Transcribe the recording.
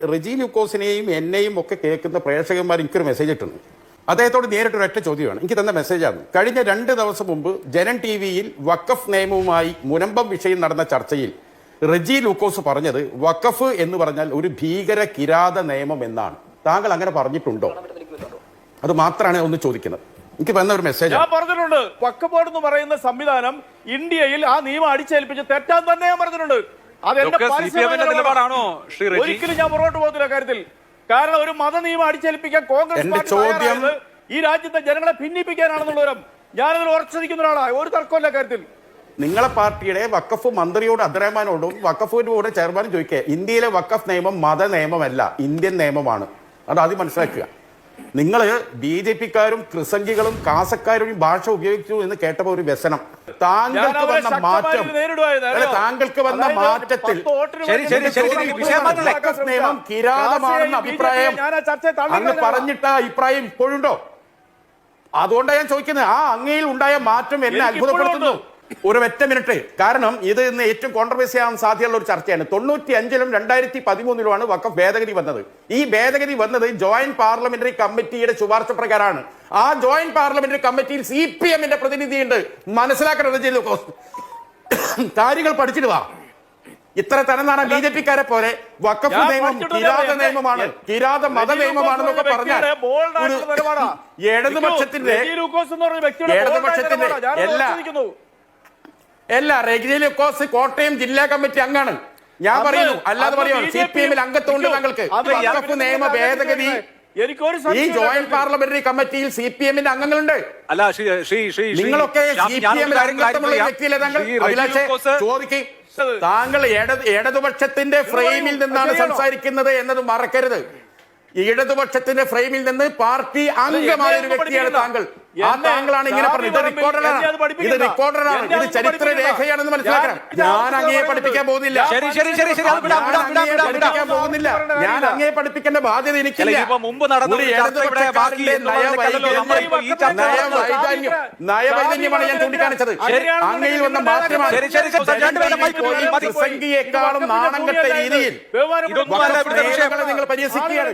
റിജി ലൂക്കോസിനെയും എന്നെയും ഒക്കെ കേൾക്കുന്ന പ്രേക്ഷകന്മാർ എനിക്കൊരു മെസ്സേജ് ഇട്ടുണ്ട് അദ്ദേഹത്തോട് നേരിട്ട് ഒരൊറ്റ ചോദ്യമാണ്. എനിക്ക് തന്ന മെസ്സേജാണ് കഴിഞ്ഞ രണ്ട് ദിവസം മുമ്പ് ജനൻ ടി വിയിൽ വക്കഫ് നിയമവുമായി മുനമ്പം വിഷയം നടന്ന ചർച്ചയിൽ റിജി ലൂക്കോസ് പറഞ്ഞത് വക്കഫ് എന്ന് പറഞ്ഞാൽ ഒരു ഭീകര കിരാത നിയമം എന്നാണ്. താങ്കൾ അങ്ങനെ പറഞ്ഞിട്ടുണ്ടോ? അത് മാത്രമാണ് ഒന്ന് ചോദിക്കുന്നത്. എനിക്ക് വന്ന ഒരു മെസ്സേജ് ഞാൻ പറഞ്ഞിട്ടുണ്ട്. വക്കഫ് എന്ന് പറയുന്ന സംവിധാനം ഇന്ത്യയിൽ ആ നിയമം അടിച്ചേൽപ്പിച്ച് തെറ്റാൻ തന്നെ ഞാൻ പറഞ്ഞിട്ടുണ്ട്. നിലപാടാണോ? ഒരിക്കലും ഞാൻ പുറകോട്ട് പോകത്തില്ല കാര്യത്തിൽ. കാരണം ഒരു മത നിയമം അടിച്ചേൽപ്പിക്കാൻ കോൺഗ്രസ് പാർട്ടി ചോദ്യം- ഈ രാജ്യത്തെ ജനങ്ങളെ ഭിന്നിപ്പിക്കാനാണെന്നുള്ളവരും ഞാനതിൽ ഉറച്ചിരിക്കുന്ന ഒരാളാണ് ഒരു തർക്കമില്ല കാര്യത്തിൽ. നിങ്ങളെ പാർട്ടിയുടെ വക്കഫ് മന്ത്രിയോട് അബ്ദുറഹ്മാനോടും വക്കഫിന്റെ കൂടെ ചെയർമാനും ചോദിക്കുക. ഇന്ത്യയിലെ വക്കഫ് നിയമം മത നിയമമല്ല ഇന്ത്യൻ നിയമമാണ്. അത് ആദ്യം മനസ്സിലാക്കുക. നിങ്ങൾ ബി ജെ പിക്കാരും ക്രിസംഗികളും കാസക്കാരും ഭാഷ ഉപയോഗിച്ചു എന്ന് കേട്ടപ്പോ ഒരു വ്യസനം. താങ്കൾക്ക് വന്ന മാറ്റം. അല്ല, താങ്കൾക്ക് വന്ന മാറ്റത്തിൽ നിയമം. കിരാതമാണെന്ന അഭിപ്രായം. അങ്ങ് പറഞ്ഞിട്ട് അഭിപ്രായം ഇപ്പോഴുണ്ടോ? അതുകൊണ്ടാണ് ഞാൻ ചോദിക്കുന്നത് ആ അങ്ങയിൽ ഉണ്ടായ മാറ്റം എന്നെ അത്ഭുതപ്പെടുത്തുന്നു. ഒരു ഒറ്റ മിനിറ്റ്. കാരണം ഇത് ഇന്ന് ഏറ്റവും കോൺട്രവേഴ്സി ആവാൻ സാധ്യതയുള്ള ഒരു ചർച്ചയാണ്. തൊണ്ണൂറ്റി അഞ്ചിലും രണ്ടായിരത്തി പതിമൂന്നിലുമാണ് വക്കഫ് ഭേദഗതി വന്നത്. ഈ ഭേദഗതി വന്നത് ജോയിന്റ് പാർലമെന്ററി കമ്മിറ്റിയുടെ ശുപാർശ പ്രകാരമാണ്. ആ ജോയിന്റ് പാർലമെന്ററി കമ്മിറ്റിയിൽ സി പി എമ്മിന്റെ പ്രതിനിധിയുണ്ട്. മനസ്സിലാക്കണം ചെയ്തു കാര്യങ്ങൾ പഠിച്ചിടുക ഇത്ര തരം ബി ജെ പിക്കാരെ പോലെ വക്കഫ് നിയമം കിരാത നിയമമാണ്. കിരാത മത നിയമമാണെന്നൊക്കെ പറഞ്ഞാൽ. ഇടതുപക്ഷത്തിന്റെ ഇടതുപക്ഷത്തിന്റെ എല്ലാ- ഉറച്ചു നിൽക്കുന്നു. കോസ് കോട്ടയം ജില്ലാ കമ്മിറ്റി അംഗാണ് ഞാൻ പറയുന്നു അല്ലാതെ പറയുന്നു സി പി എമ്മിൽ അംഗത്വമുണ്ട് ഇരിക്കൂ. താങ്കൾക്ക് നിയമ ഭേദഗതി ഈ ജോയിന്റ് പാർലമെന്ററി കമ്മിറ്റിയിൽ സി പി എമ്മിന്റെ അംഗങ്ങളുണ്ട് അല്ല നിങ്ങളൊക്കെ ഞാൻ- സി പി എമ്മിൽ അംഗത്വമുള്ള. വ്യക്തിയിലെ താങ്കൾ ചോദിക്കും ഇടതുപക്ഷത്തിന്റെ ഫ്രെയിമിൽ നിന്നാണ്? സംസാരിക്കുന്നത് എന്നത് മറക്കരുത് ഇടതുപക്ഷത്തിന്റെ ഫ്രെയിമിൽ നിന്ന് പാർട്ടി അംഗമായ ഒരു വ്യക്തിയാണ്. താങ്കൾ ആ താങ്കളാണ് ഇങ്ങനെ പറഞ്ഞത്. ഇത് റെക്കോർഡറാണ് ഇത് റെക്കോർഡറാണ് ഇത് ചരിത്ര. രേഖയാണെന്ന് മനസ്സിലാക്കണം. ഞാൻ- അങ്ങയെ പഠിപ്പിക്കാൻ പോകുന്നില്ല. ശരി ശരി ശരി ശരി. അത് വിടാം ഞാൻ വിടാം വിടാം വിടാം വിടാം. പഠിപ്പിക്കാൻ പോകുന്നില്ല. ഞാൻ അങ്ങയെ പഠിപ്പിക്കേണ്ട ബാധ്യത എനിക്കില്ല. മുമ്പ് നടന്ന ഞാൻ ചൂണ്ടിക്കാണിച്ചത്. അങ്ങയിൽ വന്ന മാത്രമാണ് നാണം കെട്ട രീതിയിൽ. നിങ്ങൾ പരിഹസിക്കുകയാണ്.